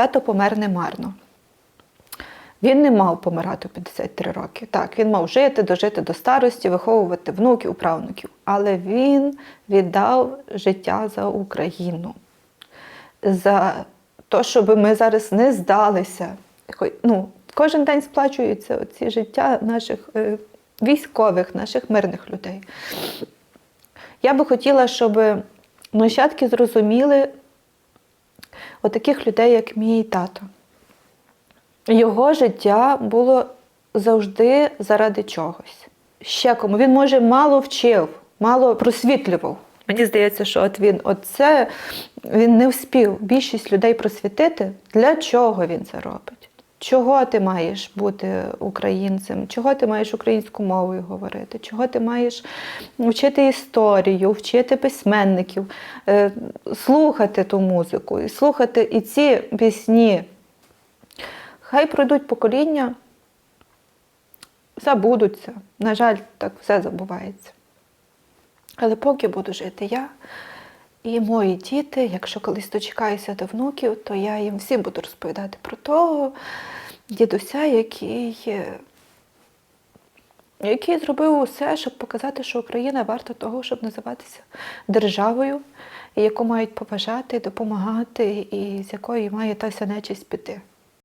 тато помер немарно. Він не мав помирати у 53 роки. Так, він мав жити, дожити до старості, виховувати внуків, правнуків. Але він віддав життя за Україну, за те, щоб ми зараз не здалися. Ну, кожен день сплачуються ці життя наших е, військових, наших мирних людей. Я би хотіла, щоб нащадки зрозуміли отаких людей, як мій тато. Його життя було завжди заради чогось. Ще кому. Він, може, мало вчив, мало просвітлював. Мені здається, що от він оце він не вспів більшість людей просвітити, для чого він це робить. Чого ти маєш бути українцем? Чого ти маєш українською мовою говорити? Чого ти маєш вчити історію, вчити письменників, е, слухати ту музику, і слухати і ці пісні. Хай пройдуть покоління, забудуться. На жаль, так все забувається. Але поки буду жити я і мої діти, якщо колись дочекаюся до внуків, то я їм всім буду розповідати про того дідуся, який, е, який зробив усе, щоб показати, що Україна варта того, щоб називатися державою, яку мають поважати, допомагати, і з якої має та вся нечисть піти.